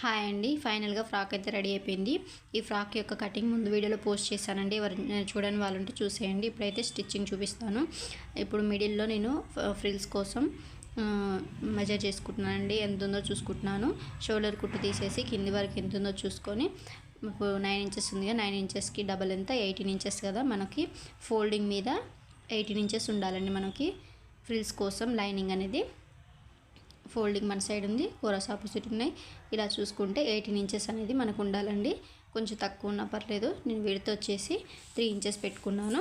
Hi అండి. ఫైనల్గా frock అయితే రెడీ అయిపోయింది. ఈ ఫ్రాక్ యొక్క కటింగ్ ముందు వీడియోలో పోస్ట్ చేశానండి. ఎవరు చూడని వాళ్ళు ఉంటే చూసేయండి. ఇప్పుడైతే స్టిచ్చింగ్ చూపిస్తాను. ఇప్పుడు మిడిల్లో నేను ఫ్రిల్స్ కోసం మెజర్ చేసుకుంటున్నానండి. ఎంత ఉందో చూసుకుంటున్నాను. షోల్డర్ కుట్టు తీసేసి కింది వరకు ఎంత ఉందో చూసుకొని ఇప్పుడు నైన్ ఇంచెస్ ఉంది కదా నైన్ ఇంచెస్కి డబల్ ఎంత? ఎయిటీన్ ఇంచెస్ కదా మనకి. ఫోల్డింగ్ మీద ఎయిటీన్ ఇంచెస్ ఉండాలండి మనకి. ఫ్రిల్స్ కోసం లైనింగ్ అనేది. ఫోల్డింగ్ మన సైడ్ ఉంది కోరస్ ఆపోజిట్ ఉన్నాయి. ఇలా చూసుకుంటే ఎయిటీన్ ఇంచెస్ అనేది మనకు ఉండాలండి. కొంచెం తక్కువ ఉన్నా పర్లేదు. నేను విడత వచ్చేసి త్రీ ఇంచెస్ పెట్టుకున్నాను.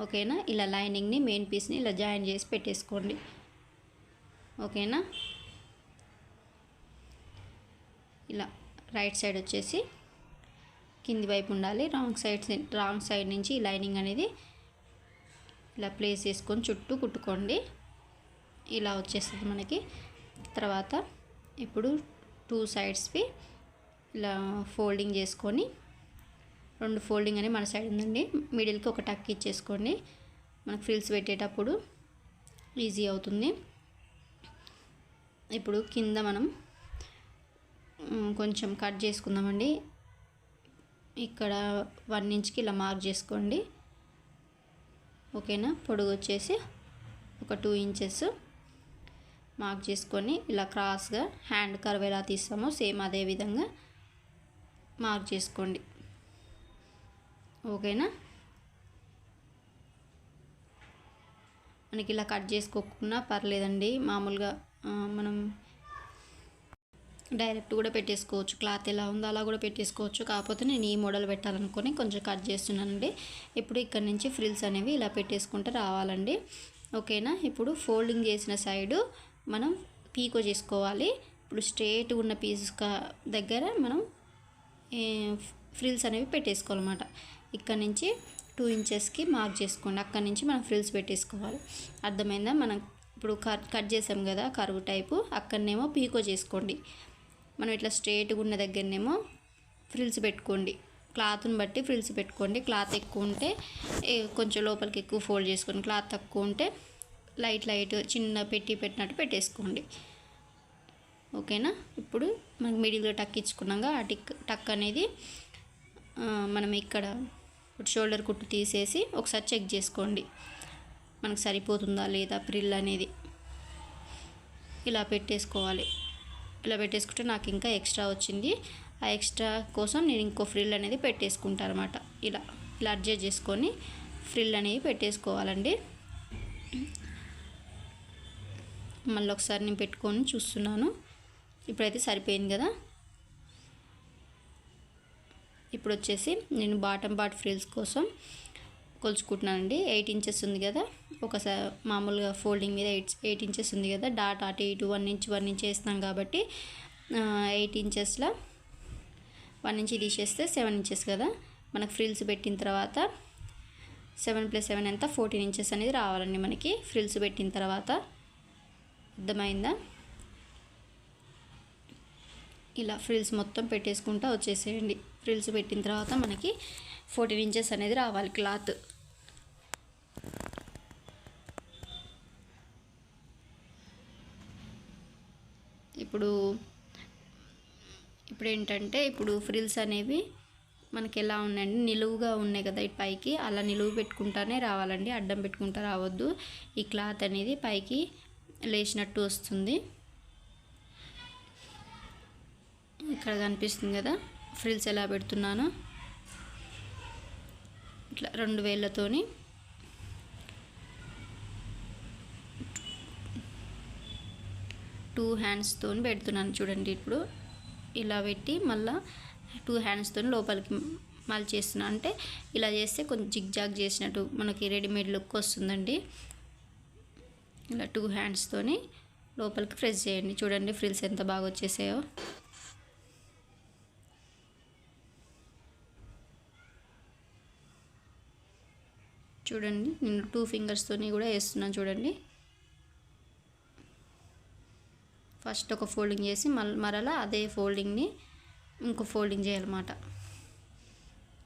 ఓకేనా? ఇలా లైనింగ్ని మెయిన్ పీస్ని ఇలా జాయిన్ చేసి పెట్టేసుకోండి. ఓకేనా? ఇలా రైట్ సైడ్ వచ్చేసి కింది వైపు ఉండాలి. రాంగ్ సైడ్ రాంగ్ సైడ్ నుంచి లైనింగ్ అనేది ఇలా ప్లేస్ చేసుకొని చుట్టూ కుట్టుకోండి. ఇలా వచ్చేస్తుంది మనకి. తర్వాత ఇప్పుడు టూ సైడ్స్వి ఇలా ఫోల్డింగ్ చేసుకొని రెండు ఫోల్డింగ్ అని మన సైడ్ ఉందండి. మిడిల్కి ఒక టక్ ఇచ్చేసుకోండి. మనకు ఫ్రిల్స్ పెట్టేటప్పుడు ఈజీ అవుతుంది. ఇప్పుడు కింద మనం కొంచెం కట్ చేసుకుందామండి. ఇక్కడ వన్ ఇంచ్కి ఇలా మార్క్ చేసుకోండి. ఓకేనా? పొడుగు వచ్చేసి ఒక టూ ఇంచెస్. మార్క్ చేసుకొని ఇలా క్రాస్గా హ్యాండ్ కర్వ్ ఎలా తీస్తామో సేమ్ అదే విధంగా మార్క్ చేసుకోండి. ఓకేనా? మనకి ఇలా కట్ చేసుకోకుండా పర్లేదండి. మామూలుగా మనం డైరెక్ట్ కూడా పెట్టేసుకోవచ్చు. క్లాత్ ఎలా ఉందో అలా కూడా పెట్టేసుకోవచ్చు. కాకపోతే నేను ఈ మోడల్ పెట్టాలనుకొని కొంచెం కట్ చేస్తున్నానండి. ఇప్పుడు ఇక్కడ నుంచి ఫ్రిల్స్ అనేవి ఇలా పెట్టేసుకుంటే రావాలండి. ఓకేనా? ఇప్పుడు ఫోల్డింగ్ చేసిన సైడు మనం పీకో చేసుకోవాలి. ఇప్పుడు స్ట్రేట్ ఉన్న పీస్ దగ్గర మనం ఫ్రిల్స్ అనేవి పెట్టేసుకోవాలన్నమాట. ఇక్కడ నుంచి టూ ఇంచెస్కి మార్క్ చేసుకోండి. అక్కడ నుంచి మనం ఫ్రిల్స్ పెట్టేసుకోవాలి. అర్థమైందా? మనం ఇప్పుడు కట్ కట్ చేసాం కదా కరువు టైపు అక్కడనేమో పీకో చేసుకోండి. మనం ఇట్లా స్ట్రేట్గా ఉన్న దగ్గరనేమో ఫ్రిల్స్ పెట్టుకోండి. క్లాత్ని బట్టి ఫ్రిల్స్ పెట్టుకోండి. క్లాత్ ఎక్కువ ఉంటే కొంచెం లోపలికి ఎక్కువ ఫోల్డ్ చేసుకోండి. క్లాత్ తక్కువ ఉంటే లైట్ లైట్ చిన్న పెట్టి పెట్టినట్టు పెట్టేసుకోండి. ఓకేనా? ఇప్పుడు మనకి మిడిల్లో టక్ ఇచ్చుకున్నాక ఆ టిక్ టక్ అనేది మనం ఇక్కడ షోల్డర్ కుట్టు తీసేసి ఒకసారి చెక్ చేసుకోండి. మనకు సరిపోతుందా లేదా ప్రిల్ అనేది. ఇలా పెట్టేసుకోవాలి. ఇలా పెట్టేసుకుంటే నాకు ఇంకా ఎక్స్ట్రా వచ్చింది. ఆ ఎక్స్ట్రా కోసం నేను ఇంకో ఫ్రిల్ అనేది పెట్టేసుకుంటాను అనమాట ఇలా ఇలా అడ్జస్ట్ చేసుకొని ఫ్రిల్ అనేది పెట్టేసుకోవాలండి. మళ్ళీ ఒకసారి నేను పెట్టుకొని చూస్తున్నాను. ఇప్పుడైతే సరిపోయింది కదా? ఇప్పుడు వచ్చేసి నేను బాటమ్ పార్ట్ ఫ్రిల్స్ కోసం కొలుచుకుంటున్నానండి. ఎయిట్ ఇంచెస్ ఉంది కదా? ఒకసారి మామూలుగా ఫోల్డింగ్ మీద ఎయిట్ ఎయిట్ ఇంచెస్ ఉంది కదా? డాట్ అటు ఇటు వన్ ఇంచ్ వన్ ఇంచ్ వేస్తాం కాబట్టి ఎయిట్ ఇంచెస్లో వన్ ఇంచ్ తీసేస్తే సెవెన్ ఇంచెస్ కదా? మనకు ఫ్రిల్స్ పెట్టిన తర్వాత సెవెన్ ప్లస్ సెవెన్ ఎంత? ఫోర్టీన్ ఇంచెస్ అనేది రావాలండి మనకి. ఫ్రిల్స్ పెట్టిన తర్వాత అర్థమైందా? ఇలా ఫ్రిల్స్ మొత్తం పెట్టేసుకుంటా వచ్చేసేయండి. ఫ్రిల్స్ పెట్టిన తర్వాత మనకి ఫోర్టీన్ ఇంచెస్ అనేది రావాలి క్లాత్. ఇప్పుడు ఇప్పుడు ఏంటంటే ఇప్పుడు ఫ్రిల్స్ అనేవి మనకి ఎలా ఉన్నాయండి నిలువుగా ఉన్నాయి కదా ఈ పైకి. అలా నిలువు పెట్టుకుంటానే రావాలండి. అడ్డం పెట్టుకుంటా రావద్దు. ఈ క్లాత్ అనేది పైకి లేచినట్టు వస్తుంది. ఇక్కడ కనిపిస్తుంది కదా ఫ్రిల్స్ ఎలా పెడుతున్నాను. ఇట్లా రెండు వేళ్ళతోని. టూ హ్యాండ్స్తో పెడుతున్నాను చూడండి ఇప్పుడు. ఇలా పెట్టి మళ్ళీ టూ హ్యాండ్స్తో లోపలికి మళ్ళీ చేస్తున్నాను అంటే ఇలా చేస్తే కొంచెం జిగ్ జాగ్ చేసినట్టు మనకి రెడీమేడ్ లుక్ వస్తుందండి. ఇలా టూ హ్యాండ్స్తోని లోపలికి ప్రెస్ చేయండి. చూడండి ఫ్రిల్స్ ఎంత బాగా వచ్చేసాయో. చూడండి నేను టూ ఫింగర్స్తోని కూడా వేస్తున్నాను చూడండి. ఫస్ట్ ఒక ఫోల్డింగ్ చేసి మళ్ళీ మరలా అదే ఫోల్డింగ్ని ఇంకో ఫోల్డింగ్ చేయాలన్నమాట.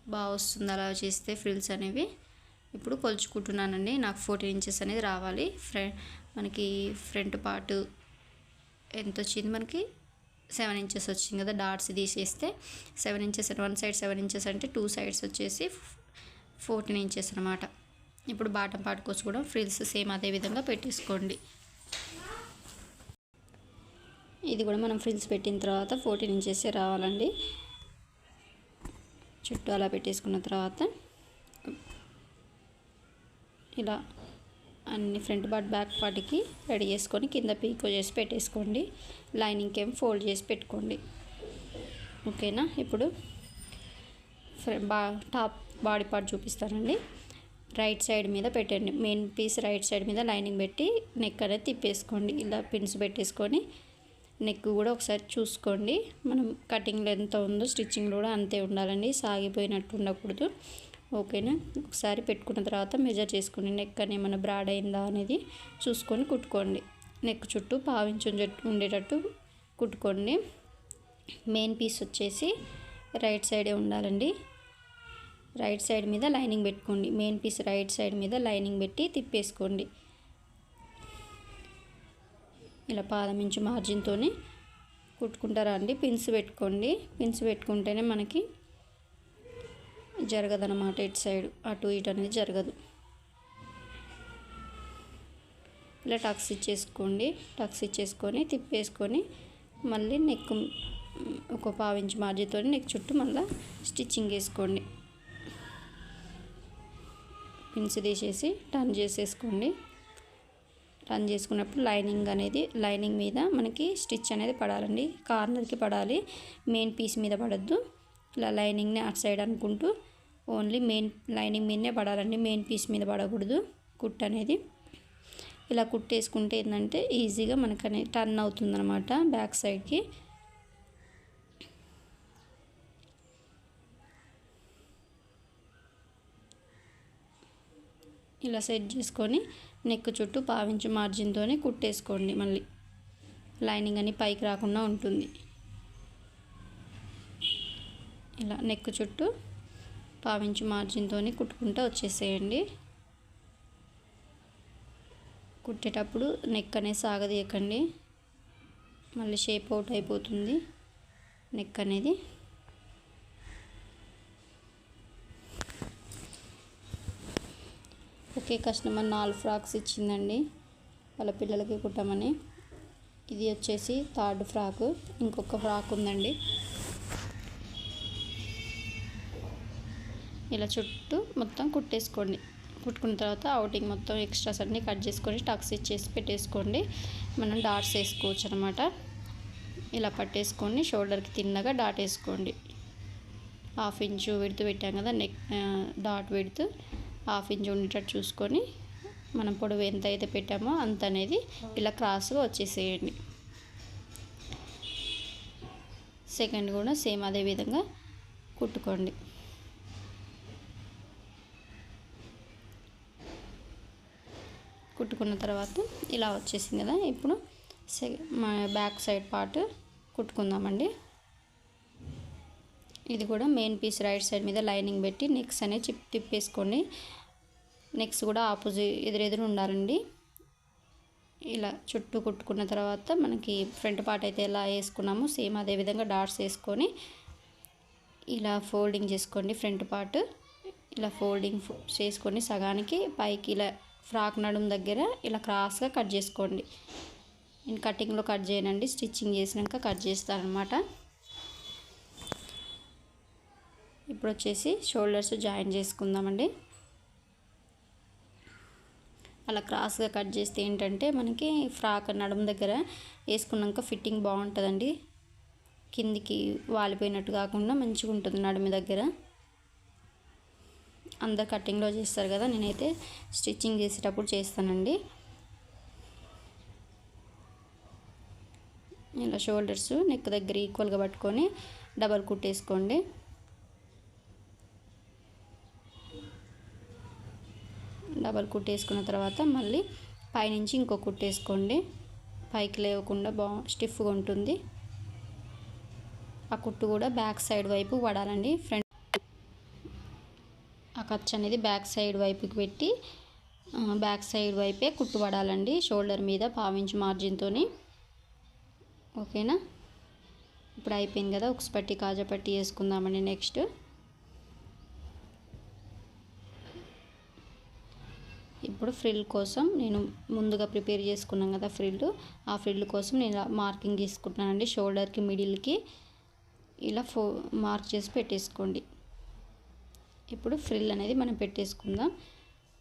బాగా వస్తుంది అలా చేస్తే ఫ్రిల్స్ అనేవి. ఇప్పుడు కొలుచుకుంటున్నానండి. నాకు ఫోర్టీన్ ఇంచెస్ అనేది రావాలి. ఫ్రంట్ మనకి ఫ్రంట్ పార్ట్ ఎంత వచ్చింది మనకి? సెవెన్ ఇంచెస్ వచ్చింది కదా డాట్స్ తీసేస్తే. Seven inches one side seven inches అంటే టూ సైడ్స్ వచ్చేసి ఫోర్టీన్ ఇంచెస్ అనమాట ఇప్పుడు బాటం పార్ట్ కోసం కూడా ఫ్రిల్స్ సేమ్ అదే విధంగా పెట్టేసుకోండి. ఇది కూడా మనం ఫ్రిల్స్ పెట్టిన తర్వాత ఫోర్టీన్ ఇంచెస్ రావాలండి. చుట్టూ అలా పెట్టేసుకున్న తర్వాత ఇలా అన్ని ఫ్రంట్ పార్ట్ బ్యాక్ పార్ట్కి రెడీ చేసుకొని కింద పీకో చేసి పెట్టేసుకోండి. లైనింగ్కి ఏం ఫోల్డ్ చేసి పెట్టుకోండి. ఓకేనా? ఇప్పుడు బా టాప్ బాడీ పార్ట్ చూపిస్తానండి. రైట్ సైడ్ మీద పెట్టండి. మెయిన్ పీస్ రైట్ సైడ్ మీద లైనింగ్ పెట్టి నెక్ అనేది తిప్పేసుకోండి. ఇలా పిన్స్ పెట్టేసుకొని నెక్ కూడా ఒకసారి చూసుకోండి. మనం కటింగ్లో ఎంత ఉందో స్టిచ్చింగ్లో కూడా అంతే ఉండాలండి. సాగిపోయినట్టు ఉండకూడదు. ఓకేనా? ఒకసారి పెట్టుకున్న తర్వాత మెజర్ చేసుకోండి నెక్ అని ఏమైనా బ్రాడ్ అయిందా అనేది చూసుకొని కుట్టుకోండి. నెక్ చుట్టూ పావించు ఉండేటట్టు కుట్టుకోండి. మెయిన్ పీస్ వచ్చేసి రైట్ సైడే ఉండాలండి. రైట్ సైడ్ మీద లైనింగ్ పెట్టుకోండి. మెయిన్ పీస్ రైట్ సైడ్ మీద లైనింగ్ పెట్టి తిప్పేసుకోండి. ఇలా పాదమించు మార్జిన్తో కుట్టుకుంటారా అండి? పిన్స్ పెట్టుకోండి. పిన్స్ పెట్టుకుంటేనే మనకి జరగదన్నమాట ఇటు సైడ్. అటు ఇటు అనేది జరగదు. ఇలా టక్స్ ఇచ్చేసుకోండి. టక్స్ ఇచ్చేసుకొని తిప్పేసుకొని మళ్ళీ నెక్ ఒక పావించి మార్జితో నెక్ చుట్టూ మళ్ళీ స్టిచ్చింగ్ వేసుకోండి. పిన్స్ తీసేసి టర్న్ చేసేసుకోండి. టర్న్ చేసుకున్నప్పుడు లైనింగ్ అనేది లైనింగ్ మీద మనకి స్టిచ్ అనేది పడాలండి. కార్నర్కి పడాలి. మెయిన్ పీస్ మీద పడద్దు. ఇలా లైనింగ్ని అటు సైడ్ అనుకుంటూ ఓన్లీ మెయిన్ లైనింగ్ మీదనే పడాలండి మెయిన్ పీస్ మీద పడకూడదు కుట్ అనేది. ఇలా కుట్టేసుకుంటే ఏంటంటే ఈజీగా మనకు అనేది టర్న్ అవుతుందన్నమాట బ్యాక్ సైడ్కి. ఇలా సెట్ చేసుకొని నెక్ చుట్టూ పావించి మార్జిన్తోనే కుట్టేసుకోండి మళ్ళీ. లైనింగ్ అని పైకి రాకుండా ఉంటుంది. ఇలా నెక్ చుట్టూ పావించి మార్జిన్తో కుట్టుకుంటూ వచ్చేసేయండి. కుట్టేటప్పుడు నెక్ అనేది సాగదీయకండి. మళ్ళీ షేప్ అవుట్ అయిపోతుంది నెక్ అనేది. ఒకే కస్టమర్ నాలుగు ఫ్రాక్స్ ఇచ్చిందండి. వాళ్ళ పిల్లలకి కుట్టమని. ఇది వచ్చేసి థర్డ్ ఫ్రాక్. ఇంకొక ఫ్రాక్ ఉందండి. ఇలా చుట్టూ మొత్తం కుట్టేసుకోండి. కుట్టుకున్న తర్వాత అవుటింగ్ మొత్తం ఎక్స్ట్రాస్ అన్నీ కట్ చేసుకొని టక్స్ ఇచ్చేసి పెట్టేసుకోండి. మనం డాట్స్ వేసుకోవచ్చు అనమాట ఇలా పట్టేసుకొని షోల్డర్కి తిన్నగా డాట్ వేసుకోండి. హాఫ్ ఇంచు విడుతు పెట్టాం కదా నెక్ డాట్ విడుతు హాఫ్ ఇంచు ఉండేటట్టు చూసుకొని మనం పొడవు ఎంత అయితే పెట్టామో అంత అనేది ఇలా క్రాస్గా వచ్చేసేయండి. సెకండ్ కూడా సేమ్ అదే విధంగా కుట్టుకోండి. కుట్టుకున్న తర్వాత ఇలా వచ్చేసింది కదా ఇప్పుడు మా బ్యాక్ సైడ్ పార్ట్ కుట్టుకుందామండి. ఇది కూడా మెయిన్ పీస్ రైట్ సైడ్ మీద లైనింగ్ పెట్టి నెక్స్ అనేది చిప్ తిప్పేసుకోండి. నెక్స్ కూడా ఆపోజిట్ ఎదురెదురు ఉండాలండి. ఇలా చుట్టూ కుట్టుకున్న తర్వాత మనకి ఫ్రంట్ పార్ట్ అయితే ఎలా వేసుకున్నామో సేమ్ అదే విధంగా డాట్స్ వేసుకొని ఇలా ఫోల్డింగ్ చేసుకోండి. ఫ్రంట్ పార్ట్ ఇలా ఫోల్డింగ్ చేసుకొని సగానికి పైకి ఇలా ఫ్రాక్ నడుము దగ్గర ఇలా క్రాస్గా కట్ చేసుకోండి. నేను కటింగ్లో కట్ చేయనండి స్టిచ్చింగ్ చేసినాక కట్ చేస్తానమాట ఇప్పుడు వచ్చేసి షోల్డర్స్ జాయిన్ చేసుకుందామండి. అలా క్రాస్గా కట్ చేస్తే ఏంటంటే మనకి ఫ్రాక్ నడుము దగ్గర వేసుకున్నాక ఫిట్టింగ్ బాగుంటుందండి. కిందికి వాలిపోయినట్టు కాకుండా మంచిగా ఉంటుంది నడుము దగ్గర. అందరు కటింగ్లో చేస్తారు కదా నేనైతే స్టిచ్చింగ్ చేసేటప్పుడు చేస్తానండి. ఇలా షోల్డర్స్ నెక్ దగ్గర ఈక్వల్గా పట్టుకొని డబల్ కుట్టేసుకోండి. డబల్ కుట్టేసుకున్న తర్వాత మళ్ళీ పైనుంచి ఇంకో కుట్టేసుకోండి. పైకి లేవకుండా బా స్టిఫ్గా ఉంటుంది. ఆ కుట్టు కూడా బ్యాక్ సైడ్ వైపు పడాలండి. ఫ్రంట్ ఆ ఖర్చు అనేది బ్యాక్ సైడ్ వైపుకి పెట్టి బ్యాక్ సైడ్ వైపే కుట్టుబడాలండి షోల్డర్ మీద పావించి మార్జిన్తో ఓకేనా? ఇప్పుడు అయిపోయింది కదా ఉక్స్ పట్టి కాజా పట్టి వేసుకుందామండి నెక్స్ట్. ఇప్పుడు ఫ్రిల్ కోసం నేను ముందుగా ప్రిపేర్ చేసుకున్నాం కదా ఫ్రిల్ ఆ ఫ్రిల్ కోసం నేను మార్కింగ్ తీసుకుంటున్నానండి షోల్డర్కి మిడిల్కి. ఇలా ఫో మార్క్ చేసి పెట్టేసుకోండి. ఇప్పుడు ఫ్రిల్ అనేది మనం పెట్టేసుకుందాం.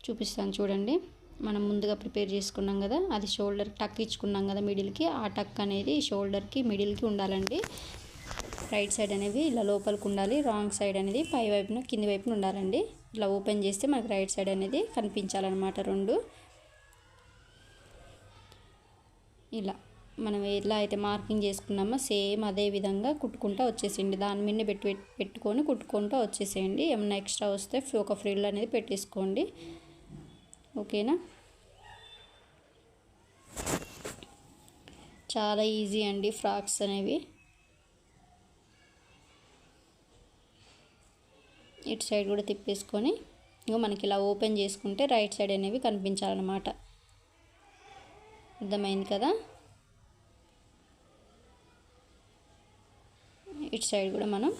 చూపిస్తాను చూడండి. మనం ముందుగా ప్రిపేర్ చేసుకున్నాం కదా అది షోల్డర్ టక్ ఇచ్చుకున్నాం కదా మిడిల్కి. ఆ టక్ అనేది షోల్డర్కి మిడిల్కి ఉండాలండి. రైట్ సైడ్ అనేది ఇలా లోపలికి ఉండాలి. రాంగ్ సైడ్ అనేది పై వైపున కింది వైపున ఉండాలండి. ఇలా ఓపెన్ చేస్తే మనకు రైట్ సైడ్ అనేది కనిపించాలన్నమాట రెండు. ఇలా. మనం ఎలా అయితే మార్కింగ్ చేసుకున్నామో సేమ్ అదే విధంగా కుట్టుకుంటూ వచ్చేసేయండి. దాని మీద పెట్టి పెట్టుకొని కుట్టుకుంటూ వచ్చేసేయండి. ఏమన్నా ఎక్స్ట్రా వస్తే ఒక ఫ్రిల్ అనేది పెట్టేసుకోండి. ఓకేనా? చాలా ఈజీ అండి ఫ్రాక్స్ అనేవి. ఇటు సైడ్ కూడా తిప్పేసుకొని ఇంకా మనకి ఇలా ఓపెన్ చేసుకుంటే రైట్ సైడ్ అనేవి కనిపించాలన్నమాట. అర్థమైంది కదా? ఇటు సైడ్ కూడా మనం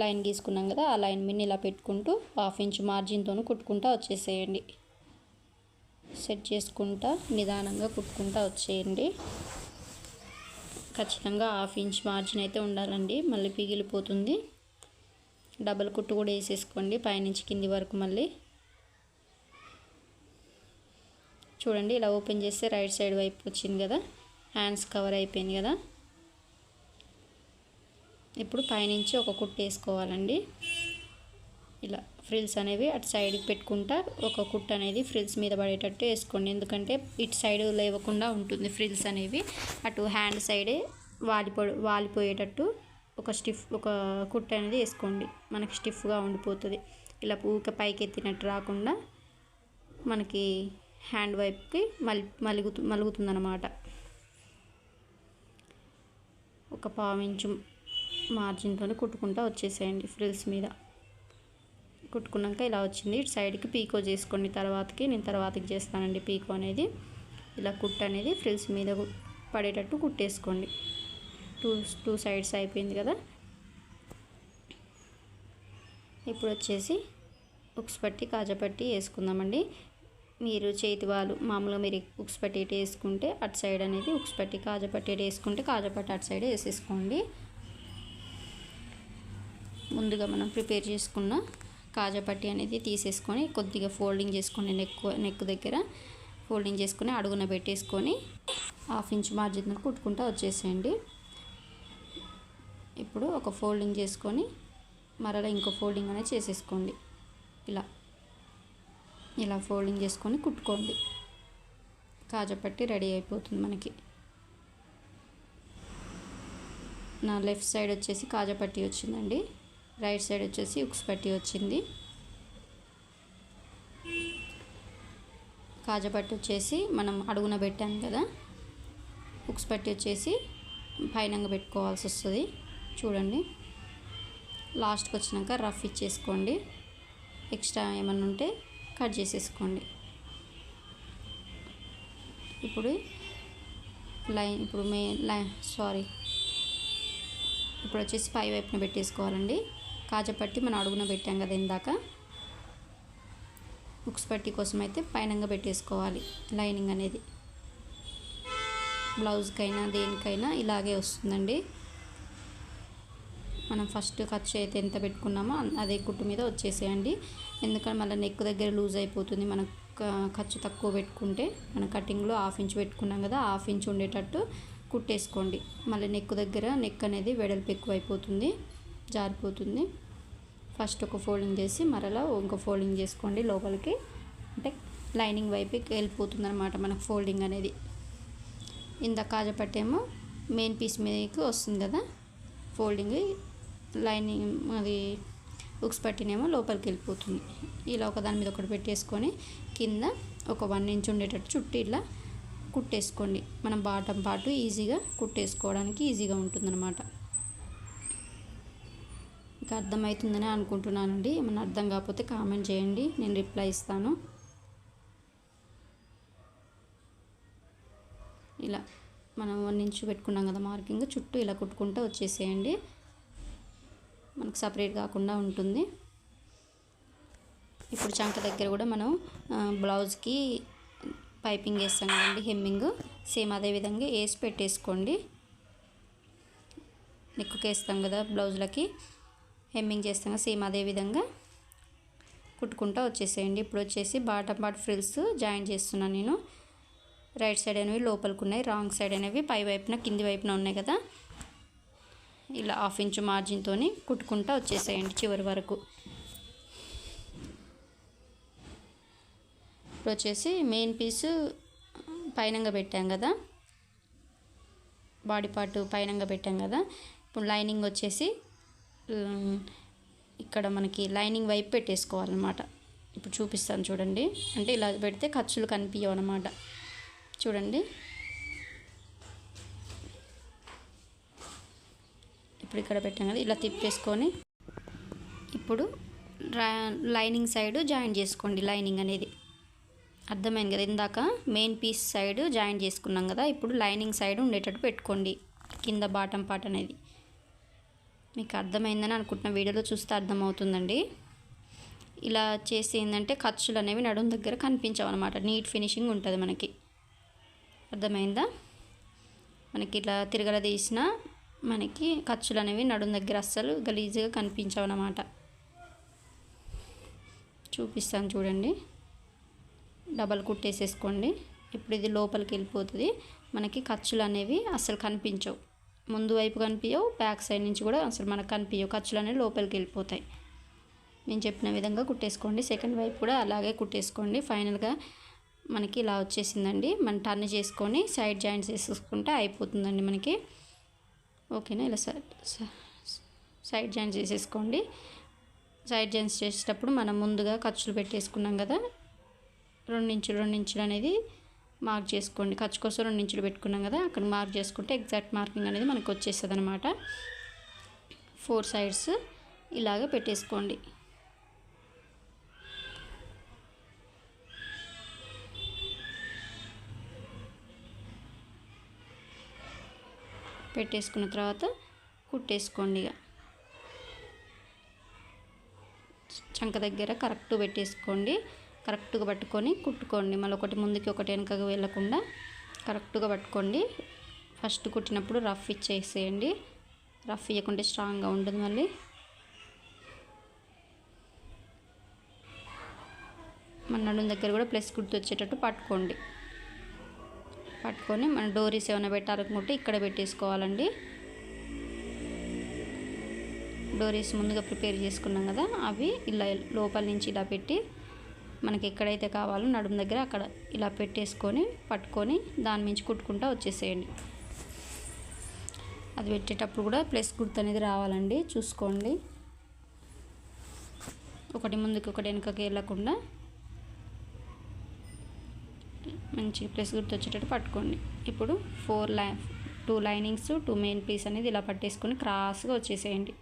లైన్ గీసుకున్నాం కదా ఆ లైన్ మీద ఇలా పెట్టుకుంటూ హాఫ్ ఇంచ్ మార్జిన్తో కుట్టుకుంటా వచ్చేసేయండి. సెట్ చేసుకుంటా నిదానంగా కుట్టుకుంటా వచ్చేయండి. ఖచ్చితంగా హాఫ్ ఇంచ్ మార్జిన్ అయితే ఉండాలండి మళ్ళీ పిగిలిపోతుంది. డబల్ కుట్టు కూడా వేసేసుకోండి పైనుంచి కింది వరకు మళ్ళీ. చూడండి ఇలా ఓపెన్ చేస్తే రైట్ సైడ్ వైపు వచ్చింది కదా హ్యాండ్స్ కవర్ అయిపోయింది కదా. ఇప్పుడు పైనుంచి ఒక కుట్టు వేసుకోవాలండి. ఇలా ఫ్రిల్స్ అనేవి అటు సైడ్కి పెట్టుకుంటా ఒక కుట్టు అనేది ఫ్రిల్స్ మీద పడేటట్టు వేసుకోండి. ఎందుకంటే ఇటు సైడ్ లేవకుండా ఉంటుంది ఫ్రిల్స్ అనేవి. అటు హ్యాండ్ సైడే వాలిపో వాలిపోయేటట్టు ఒక స్టిఫ్ ఒక కుట్టు అనేది వేసుకోండి. మనకి స్టిఫ్గా ఉండిపోతుంది. ఇలా ఊక పైకి ఎత్తినట్టు రాకుండా మనకి హ్యాండ్ వైపుకి మలి మలుగుతు మలుగుతుందన్నమాట. ఒక పావించు మార్జిన్తో కుట్టుకుంటా వచ్చేసేయండి ఫ్రిల్స్ మీద. కుట్టుకున్నాక ఇలా వచ్చింది. ఇటు సైడ్కి పీకో చేసుకోండి. తర్వాతకి నేను తర్వాతకి చేస్తానండి పీకో అనేది. ఇలా కుట్ట అనేది ఫ్రిల్స్ మీద పడేటట్టు కుట్టేసుకోండి. టూ టూ సైడ్స్ అయిపోయింది కదా. ఇప్పుడు వచ్చేసి ఉక్స్ పట్టి కాజపట్టి వేసుకుందామండి. మీరు చేతి వాళ్ళు మామూలుగా మీరు ఉక్స్ పట్టి ఇటు వేసుకుంటే అటు సైడ్ అనేది ఉక్స్ పట్టి కాజపట్టి ఇటు వేసుకుంటే కాజపట్టి అటు సైడ్ వేసేసుకోండి. ముందుగా మనం ప్రిపేర్ చేసుకున్న కాజాపట్టి అనేది తీసేసుకొని కొద్దిగా ఫోల్డింగ్ చేసుకొని నెక్ నెక్ దగ్గర ఫోల్డింగ్ చేసుకొని అడుగున పెట్టేసుకొని హాఫ్ ఇంచ్ మార్జిన్ కుట్టుకుంటూ వచ్చేసేయండి. ఇప్పుడు ఒక ఫోల్డింగ్ చేసుకొని మరలా ఇంకో ఫోల్డింగ్ అనేది చేసేసుకోండి. ఇలా ఇలా ఫోల్డింగ్ చేసుకొని కుట్టుకోండి. కాజపట్టి రెడీ అయిపోతుంది మనకి. నా లెఫ్ట్ సైడ్ వచ్చేసి కాజపట్టి వచ్చిందండి. రైట్ సైడ్ వచ్చేసి ఉక్స్ పట్టి వచ్చింది. కాజపట్టి వచ్చేసి మనం అడుగున పెట్టాం కదా ఉక్స్ పట్టి వచ్చేసి పైనంగా పెట్టుకోవాల్సి వస్తుంది. చూడండి. లాస్ట్కి వచ్చినాక రఫ్ ఇచ్చేసుకోండి. ఎక్స్ట్రా ఏమన్నా ఉంటే కట్ చేసేసుకోండి. ఇప్పుడు లైన్ ఇప్పుడు మే లైన్ సారీ. ఇప్పుడు వచ్చేసి పై వైపున పెట్టేసుకోవాలండి. కాజపట్టి మనం అడుగున పెట్టాం కదా ఇందాక. బుక్స్ పట్టి కోసం అయితే పైనంగా పెట్టేసుకోవాలి లైనింగ్ అనేది. బ్లౌజ్కైనా దేనికైనా ఇలాగే వస్తుందండి. మనం ఫస్ట్ ఖర్చు అయితే ఎంత పెట్టుకున్నామో అదే కుట్టు మీద వచ్చేసేయండి. ఎందుకంటే మళ్ళీ నెక్ దగ్గర లూజ్ అయిపోతుంది మనం ఖర్చు తక్కువ పెట్టుకుంటే. మన కటింగ్లో హాఫ్ ఇంచ్ పెట్టుకున్నాం కదా హాఫ్ ఇంచ్ ఉండేటట్టు కుట్టేసుకోండి. మళ్ళీ నెక్ దగ్గర నెక్ అనేది వెడల్పు ఎక్కువ అయిపోతుంది జారిపోతుంది. ఫస్ట్ ఒక ఫోల్డింగ్ చేసి మరలా ఇంకో ఫోల్డింగ్ చేసుకోండి లోపలికి. అంటే లైనింగ్ వైపుకి వెళ్ళిపోతుంది అనమాట మనకు ఫోల్డింగ్ అనేది. ఇంత కాజపట్టేమో మెయిన్ పీస్ మీదకి వస్తుంది కదా. ఫోల్డింగ్ లైనింగ్ అది బుక్స్ పట్టినేమో లోపలికి వెళ్ళిపోతుంది. ఇలా ఒక దాని మీద ఒకటి పెట్టేసుకొని కింద ఒక వన్ ఇంచ్ ఉండేటట్టు చుట్టూ ఇలా కుట్టేసుకోండి. మనం బాటం పాటు ఈజీగా కుట్టేసుకోవడానికి ఈజీగా ఉంటుందన్నమాట. ఇంకా అర్థమవుతుందని అనుకుంటున్నానండి. ఏమైనా అర్థం కాకపోతే కామెంట్ చేయండి. నేను రిప్లై ఇస్తాను. ఇలా మనం వన్ ఇంచ్ పెట్టుకున్నాం కదా మార్కింగ్. చుట్టూ ఇలా కుట్టుకుంటూ వచ్చేసేయండి. మనకు సపరేట్ కాకుండా ఉంటుంది. ఇప్పుడు చంక దగ్గర కూడా మనం బ్లౌజ్కి పైపింగ్ వేస్తాం కదండి హెమ్మింగ్. సేమ్ అదే విధంగా వేసి పెట్టేసుకోండి. నెక్కుకేస్తాం కదా బ్లౌజ్లకి. హెమ్మింగ్ చేస్తాం సేమ్ అదే విధంగా కుట్టుకుంటూ వచ్చేసేయండి. ఇప్పుడు వచ్చేసి బాటమ్ పార్ట్ ఫ్రిల్స్ జాయిన్ చేస్తున్నాను నేను. రైట్ సైడ్ అనేవి లోపలికి ఉన్నాయి రాంగ్ సైడ్ అనేవి పై వైపున కింది వైపున ఉన్నాయి కదా. ఇలా హాఫ్ ఇంచు మార్జిన్తో కుట్టుకుంటూ వచ్చేసేయండి చివరి వరకు. ఇప్పుడు వచ్చేసి మెయిన్ పీసు పైనంగా పెట్టాం కదా. బాడీ పార్ట్ పైనంగా పెట్టాం కదా. ఇప్పుడు లైనింగ్ వచ్చేసి ఇక్కడ మనకి లైనింగ్ వైపు పెట్టేసుకోవాలన్నమాట. ఇప్పుడు చూపిస్తాను చూడండి. అంటే ఇలా పెడితే ఖర్చులు కనిపించవు అనమాట చూడండి. ఇప్పుడు ఇక్కడ పెట్టాం కదా ఇలా తిప్పేసుకొని ఇప్పుడు లైనింగ్ సైడ్ జాయిన్ చేసుకోండి లైనింగ్ అనేది. అర్థమైంది కదా? ఇందాక మెయిన్ పీస్ సైడ్ జాయిన్ చేసుకున్నాం కదా ఇప్పుడు లైనింగ్ సైడ్ ఉండేటట్టు పెట్టుకోండి. కింద బాటం పార్ట్ అనేది. మీకు అర్థమైందని అనుకుంటున్న వీడియోలో చూస్తే అర్థమవుతుందండి. ఇలా చేసి ఏంటంటే ఖర్చులు అనేవి నడుము దగ్గర కనిపించవన్నమాట. నీట్ ఫినిషింగ్ ఉంటుంది మనకి. అర్థమైందా? మనకి ఇట్లా తిరగల తీసిన మనకి ఖర్చులు అనేవి నడుము దగ్గర అస్సలు గలీజ్గా కనిపించవన్నమాట. చూపిస్తాను చూడండి. డబల్ కుట్టేసేసుకోండి. ఇప్పుడు ఇది లోపలికి వెళ్ళిపోతుంది మనకి ఖర్చులు అనేవి అస్సలు కనిపించవు. ముందు వైపు కనిపించవు బ్యాక్ సైడ్ నుంచి కూడా అసలు మనకు కనిపించవు ఖర్చులు అనేవి లోపలికి వెళ్ళిపోతాయి. నేను చెప్పిన విధంగా కుట్టేసుకోండి. సెకండ్ వైపు కూడా అలాగే కుట్టేసుకోండి. ఫైనల్గా మనకి ఇలా వచ్చేసిందండి. మనం టర్న్ చేసుకొని సైడ్ జాయింట్స్ వేసేసుకుంటే అయిపోతుందండి మనకి. ఓకేనా? ఇలా సైడ్ జాయింట్స్ వేసేసుకోండి. సైడ్ జాయింట్స్ చేసేటప్పుడు మనం ముందుగా ఖర్చులు పెట్టేసుకున్నాం కదా? రెండు ఇంచులు రెండు ఇంచులు అనేది మార్క్ చేసుకోండి. ఖర్చు కోసం రెండు ఇంచులు పెట్టుకున్నాం కదా అక్కడ మార్క్ చేసుకుంటే ఎగ్జాక్ట్ మార్కింగ్ అనేది మనకు వచ్చేస్తుంది అనమాట ఫోర్ సైడ్స్ ఇలాగ పెట్టేసుకోండి. పెట్టేసుకున్న తర్వాత కుట్టేసుకోండి ఇక. చంక దగ్గర కరెక్ట్ పెట్టేసుకోండి. కరెక్ట్గా పట్టుకొని కుట్టుకోండి. మళ్ళీ ఒకటి ముందుకి ఒకటి వెనకగా వెళ్ళకుండా కరెక్ట్గా పట్టుకోండి. ఫస్ట్ కుట్టినప్పుడు రఫ్ ఇచ్చేసేయండి. రఫ్ ఇవ్వకుంటే స్ట్రాంగ్గా ఉంటుంది మళ్ళీ. మన నడుం దగ్గర కూడా ప్లస్ గుర్తు వచ్చేటట్టు పట్టుకోండి. పట్టుకొని మన డోరీస్ ఏమైనా పెట్టాలనుకుంటే ఇక్కడ పెట్టేసుకోవాలండి. డోరీస్ ముందుగా ప్రిపేర్ చేసుకున్నాం కదా అవి ఇలా లోపల నుంచి ఇలా పెట్టి మనకి ఎక్కడైతే కావాలో నడుము దగ్గర అక్కడ ఇలా పెట్టేసుకొని పట్టుకొని దాని మించి కుట్టుకుంటూ వచ్చేసేయండి. అది పెట్టేటప్పుడు కూడా ప్లస్ గుర్తు అనేది రావాలండి. చూసుకోండి. ఒకటి ముందుకు ఒకటి వెనుకకి వెళ్ళకుండా మంచి ప్లస్ గుర్తు వచ్చేటట్టు పట్టుకోండి. ఇప్పుడు ఫోర్ లై two linings two main piece అనేది ఇలా పట్టేసుకొని క్రాస్గా వచ్చేసేయండి.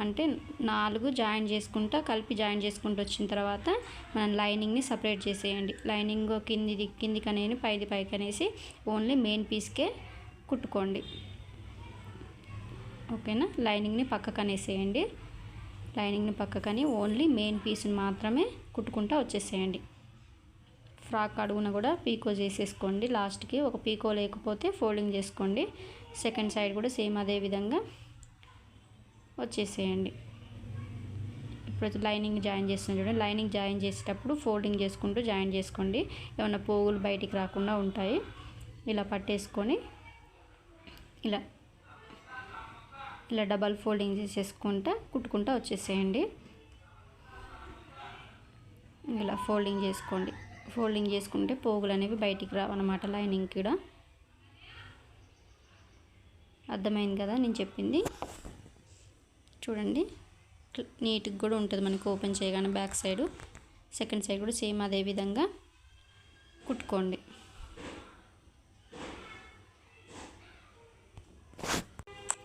అంటే నాలుగు జాయిన్ చేసుకుంటా కలిపి జాయిన్ చేసుకుంటూ వచ్చిన తర్వాత మనం లైనింగ్ని సపరేట్ చేసేయండి. లైనింగ్ కింది కిందికి అనేది పైది పైకి అనేసి ఓన్లీ మెయిన్ పీస్కే కుట్టుకోండి. ఓకేనా? లైనింగ్ని పక్కకు అనేసేయండి లైనింగ్ని పక్కకని ఓన్లీ మెయిన్ పీస్ని మాత్రమే కుట్టుకుంటూ వచ్చేసేయండి. ఫ్రాక్ అడుగున కూడా పీకో చేసేసుకోండి. లాస్ట్కి ఒక పీకో లేకపోతే ఫోల్డింగ్ చేసుకోండి. సెకండ్ సైడ్ కూడా సేమ్ అదే విధంగా వచ్చేసేయండి. ఇప్పుడు లైనింగ్ జాయిన్ చేస్తున్నా చూడండి. లైనింగ్ జాయిన్ చేసేటప్పుడు ఫోల్డింగ్ చేసుకుంటూ జాయిన్ చేసుకోండి. ఏమైనా పోగులు బయటికి రాకుండా ఉంటాయి. ఇలా పట్టేసుకొని ఇలా ఇలా డబల్ ఫోల్డింగ్ చేసేసుకుంటా కుట్టుకుంటా వచ్చేసేయండి. ఇలా ఫోల్డింగ్ చేసుకోండి. ఫోల్డింగ్ చేసుకుంటే పోగులు అనేవి బయటికి రావన్నమాట లైనింగ్ కూడా. అర్థమైంది కదా నేను చెప్పింది? చూడండి. నీట్గా కూడా ఉంటుంది మనకి ఓపెన్ చేయగానే బ్యాక్ సైడు. సెకండ్ సైడ్ కూడా సేమ్ అదే విధంగా కుట్టుకోండి.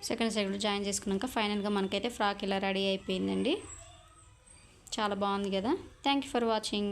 సెకండ్ సైడ్ కూడా జాయిన్ చేసుకున్నాక ఫైనల్గా మనకైతే ఫ్రాక్ ఇలా రెడీ అయిపోయిందండి. చాలా బాగుంది కదా. Thank you for watching.